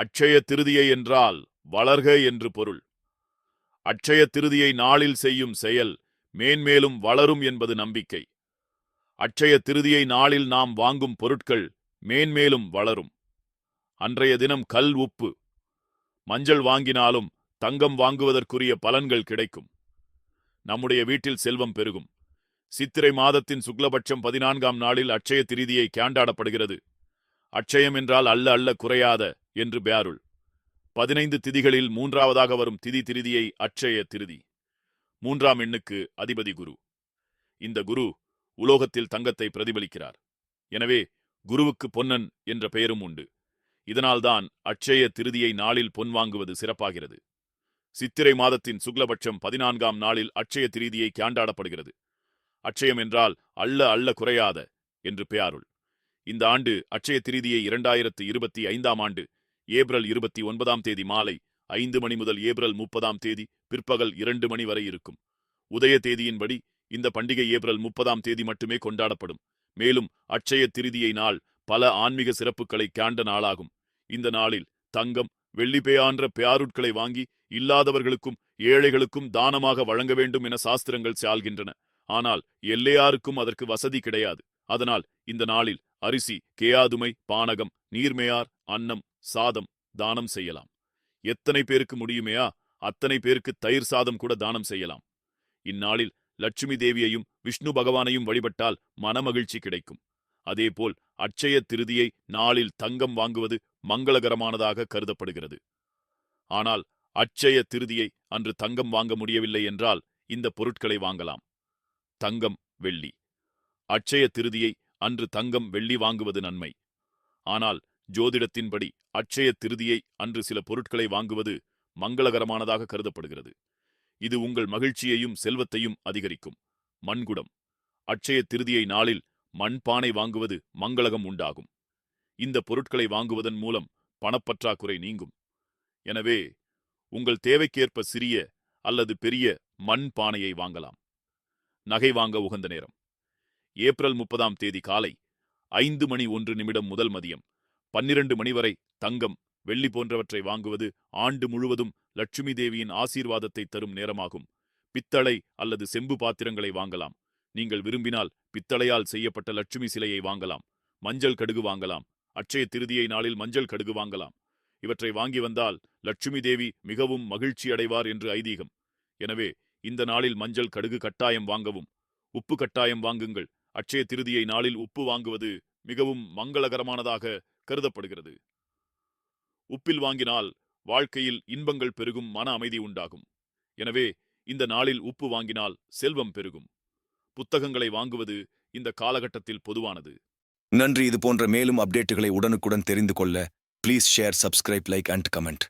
அட்சய திருதியை என்றால் வளர்க என்று பொருள். அட்சய திருதியை நாளில் செய்யும் செயல் மேன்மேலும் வளரும் என்பது நம்பிக்கை. அட்சய திருதியை நாளில் நாம் வாங்கும் பொருட்கள் மேன்மேலும் வளரும். அன்றைய தினம் கல் உப்பு. மஞ்சள் வாங்கினாலும் தங்கம் வாங்குவதற்குரிய பலன்கள் கிடைக்கும். நம்முடைய வீட்டில் செல்வம் பெருகும். சித்திரை மாதத்தின் சுக்லபட்சம் பதினான்காம் நாளில் அட்சய திருதியை கேண்டாடப்படுகிறது. அட்சயம் என்றால் அல்ல அல்ல குறையாத என்று பேருள். பதினைந்து திதிகளில் மூன்றாவதாக வரும் திதி திருதியை அட்சய திருதி. மூன்றாம் எண்ணுக்கு அதிபதி குரு. இந்த குரு உலோகத்தில் தங்கத்தை பிரதிபலிக்கிறார். எனவே குருவுக்கு பொன்னன் என்ற பெயரும் உண்டு. இதனால்தான் அட்சய திருதியை நாளில் பொன் வாங்குவது சிறப்பாகிறது. சித்திரை மாதத்தின் சுக்லபட்சம் பதினான்காம் நாளில் அட்சய திருதியை கேண்டாடப்படுகிறது அட்சயம் என்றால் அல்ல அல்ல குறையாத என்று பெயாருள் இந்த ஆண்டு அட்சய திருதியை இரண்டாயிரத்து இருபத்தி ஐந்தாம் ஆண்டு ஏப்ரல் இருபத்தி ஒன்பதாம் தேதி மாலை ஐந்து மணி முதல் ஏப்ரல் முப்பதாம் தேதி பிற்பகல் இரண்டு மணி வரை இருக்கும். உதய தேதியின்படி இந்த பண்டிகை ஏப்ரல் முப்பதாம் தேதி மட்டுமே கொண்டாடப்படும். மேலும் அட்சய திருதியை நாள் பல ஆன்மீக சிறப்புகளை காண்ட நாளாகும். இந்த நாளில் தங்கம் வெள்ளிப்பேயான்ற பேருட்களை வாங்கி இல்லாதவர்களுக்கும் ஏழைகளுக்கும் தானமாக வழங்க வேண்டும் என சாஸ்திரங்கள் சால்கின்றன. ஆனால் எல்லையாருக்கும் அதற்கு வசதி கிடையாது. அதனால் இந்த நாளில் அரிசி கேயாதுமை பானகம் நீர்மையார் அன்னம் சாதம் தானம் செய்யலாம். எத்தனை பேருக்கு முடியுமையா? அத்தனை பேருக்கு தயிர் சாதம் கூட தானம் செய்யலாம். இந்நாளில் லட்சுமி தேவியையும் விஷ்ணு பகவானையும் வழிபட்டால் மனமகிழ்ச்சி கிடைக்கும். அதேபோல் அட்சய திருதியை நாளில் தங்கம் வாங்குவது மங்களகரமானதாக கருதப்படுகிறது. ஆனால் அட்சய திருதியை அன்று தங்கம் வாங்க முடியவில்லை என்றால் இந்த பொருட்களை வாங்கலாம். தங்கம் வெள்ளி. அட்சய திருதியை அன்று தங்கம் வெள்ளி வாங்குவது நன்மை. ஆனால் ஜோதிடத்தின்படி அட்சய திருதியை அன்று சில பொருட்களை வாங்குவது மங்களகரமானதாக கருதப்படுகிறது. இது உங்கள் மகிழ்ச்சியையும் செல்வத்தையும் அதிகரிக்கும். மண்குடம். அட்சய திருதியை நாளில் மண்பானை வாங்குவது மங்களகம் உண்டாகும். இந்த பொருட்களை வாங்குவதன் மூலம் பணப்பற்றாக்குறை நீங்கும். எனவே உங்கள் தேவைக்கேற்ப சிறிய அல்லது பெரிய மண் பானையை வாங்கலாம். நகை வாங்க உகந்த நேரம். ஏப்ரல் முப்பதாம் தேதி காலை ஐந்து மணி ஒன்று நிமிடம் முதல் மதியம் பன்னிரண்டு மணி வரை தங்கம் வெள்ளி போன்றவற்றை வாங்குவது ஆண்டு முழுவதும் லட்சுமி தேவியின் ஆசீர்வாதத்தை தரும் நேரமாகும். பித்தளை அல்லது செம்பு பாத்திரங்களை வாங்கலாம். நீங்கள் விரும்பினால் பித்தளையால் செய்யப்பட்ட லட்சுமி சிலையை வாங்கலாம். மஞ்சள் கடுகு வாங்கலாம். அச்சய திருதியை நாளில் மஞ்சள் கடுகு வாங்கலாம். இவற்றை வாங்கி வந்தால் லட்சுமி தேவி மிகவும் மகிழ்ச்சி அடைவார் என்று ஐதீகம். எனவே இந்த நாளில் மஞ்சள் கடுகு கட்டாயம் வாங்கவும் உப்பு கட்டாயம் வாங்குங்கள். அட்சய திருதியை நாளில் உப்பு வாங்குவது மிகவும் மங்களகரமானதாக கருதப்படுகிறது. உப்பில் வாங்கினால் வாழ்க்கையில் இன்பங்கள் பெருகும் மன அமைதி உண்டாகும். எனவே இந்த நாளில் உப்பு வாங்கினால் செல்வம் பெருகும். புத்தகங்களை வாங்குவது இந்த காலகட்டத்தில் பொதுவானது. நன்றி. இது போன்ற மேலும் அப்டேட்டுகளை உடனுக்குடன் தெரிந்து கொள்ள please share subscribe like and comment